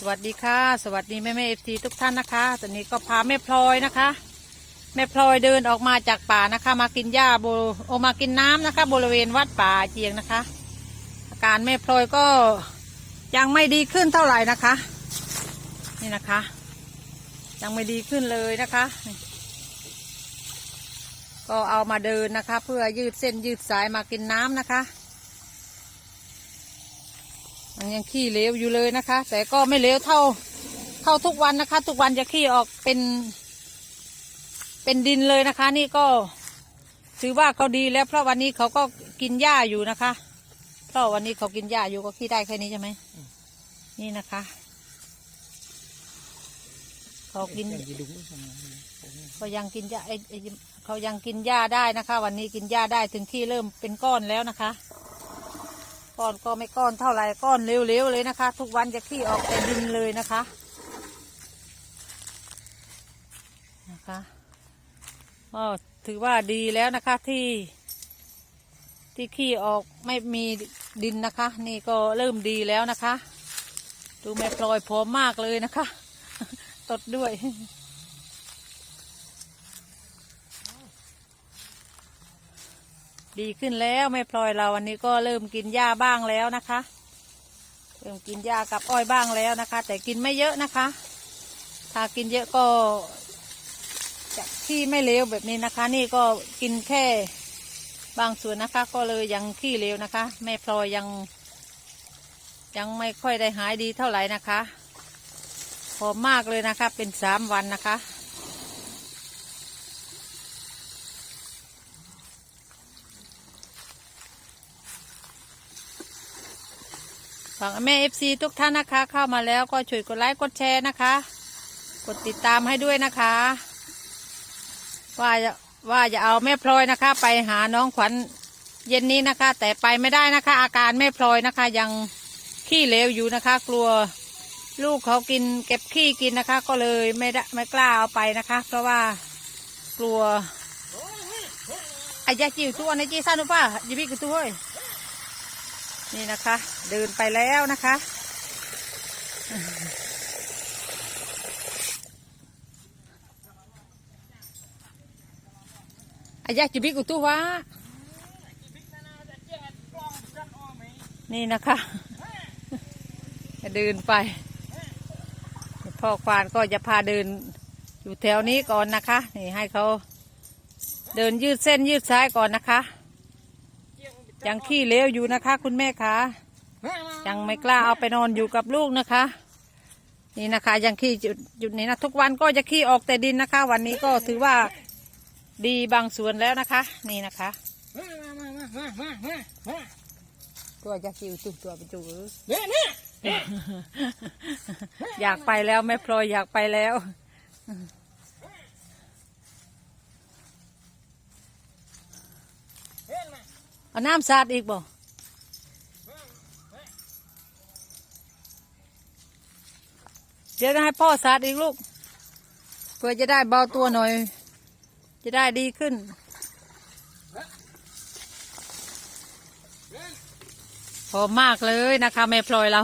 สวัสดีค่ะ สวัสดีแม่แม่เอฟซีทุกท่านนะคะ ตอนนี้ก็พาแม่พลอยนะคะ แม่พลอยเดินออกมาจากป่านะคะ มากินหญ้าโบโอมากินน้ำนะคะ บริเวณวัดป่าเจียงนะคะ อาการแม่พลอยก็ยังไม่ดีขึ้นเท่าไหร่นะคะ นี่นะคะ ยังไม่ดีขึ้นเลยนะคะ ก็เอามาเดินนะคะ เพื่อยืดเส้นยืดสายมากินน้ำนะคะ ยังขี้เลวอยู่เลยนะคะ แต่ก็ไม่เลวเท่าเท่าทุกวันนะคะ ทุกวันจะขี้ออกเป็น เป็นดินเลยนะคะ นี่ก็ถือว่าเขาดีแล้ว เพราะวันนี้เขาก็กินหญ้าอยู่นะคะ เพราะวันนี้เขากินหญ้าอยู่ก็ขี้ได้แค่นี้ใช่ไหมนี่นะคะเขากินเขายังกินหญ้าเขายังกินหญ้าได้นะคะ วันนี้กินหญ้าได้ถึงที่เริ่มเป็นก้อนแล้วนะคะ ก้อนก็ไม่ก้อนเท่าไหร่ก้อนเร็วๆเลยนะคะ ทุกวันจะขี้ออกแต่ดินเลยนะคะนะคะก็ถือว่าดีแล้วนะคะที่ที่ขี้ออกไม่มีดินนะคะ นี่ก็เริ่มดีแล้วนะคะ ดูแม่พลอยพร้อมมากเลยนะคะ ตดด้วย ดีขึ้นแล้วแม่พลอยเราวันนี้ก็เริ่มกินหญ้าบ้างแล้วนะคะ เริ่มกินหญ้ากับอ้อยบ้างแล้วนะคะ แต่กินไม่เยอะนะคะ ถ้ากินเยอะก็จะขี้ไม่เลวแบบนี้นะคะ นี่ก็กินแค่บางส่วนนะคะ ก็เลยยังขี้เลวนะคะ แม่พลอยยัง ยังไม่ค่อยได้หายดีเท่าไหร่นะคะพอมมากเลยนะคะ เป็นสามวันนะคะ ฝากแม่เอฟซีทุกท่านนะคะ เข้ามาแล้วก็ช่วยกดไลค์กดแชร์นะคะ กดติดตามให้ด้วยนะคะ ว่าจะว่าจะเอาแม่พลอยนะคะ ไปหาน้องขวัญเย็นนี้นะคะ แต่ไปไม่ได้นะคะ อาการแม่พลอยนะคะ ยังขี้เลวอยู่นะคะ กลัวลูกเขากินเก็บขี้กินนะคะ ก็เลยไม่ได้ไม่กล้าเอาไปนะคะ เพราะว่ากลัวไอ้ยาจิ๋วตัวในจีซานุป้าจิบิกตัวเฮ้ย นี่นะคะ เดินไปแล้วนะคะ อายาจิบิกุตุวะนี่นะคะจะเดินไป พ่อควานก็จะพาเดินอยู่แถวนี้ก่อนนะคะ นี่ให้เขาเดินยืดเส้นยืดสายก่อนนะคะ ยังขี้เหลวอยู่นะคะ คุณแม่คะยังไม่กล้าเอาไปนอนอยู่กับลูกนะคะ นี่นะคะ ยังขี้จุดจุดนี้นะทุกวันก็จะขี้ออกแต่ดินนะคะ วันนี้ก็ถือว่าดีบางส่วนแล้วนะคะ นี่นะคะตัวจะคิวตุตัวไปจูอยากไปแล้วแม่พลอยอยากไปแล้ว เอาน้ำสาดอีกบ่เดี๋ยวให้พ่อสาดอีกลูก เพื่อจะได้เบาตัวหน่อย จะได้ดีขึ้น พอมากเลยนะคะแม่พลอยเรา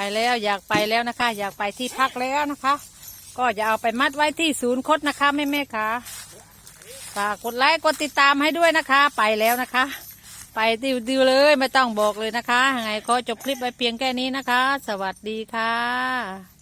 ไปแล้วอยากไปแล้วนะคะ อยากไปที่พักแล้วนะคะ ก็จะเอาไปมัดไว้ที่ศูนย์คดนะคะแม่แม่ค่ะฝากกดไลค์กดติดตามให้ด้วยนะคะ ไปแล้วนะคะ ไปดิวดิวเลยไม่ต้องบอกเลยนะคะยังไงก็จบคลิปไว้เพียงแค่นี้นะคะ สวัสดีค่ะ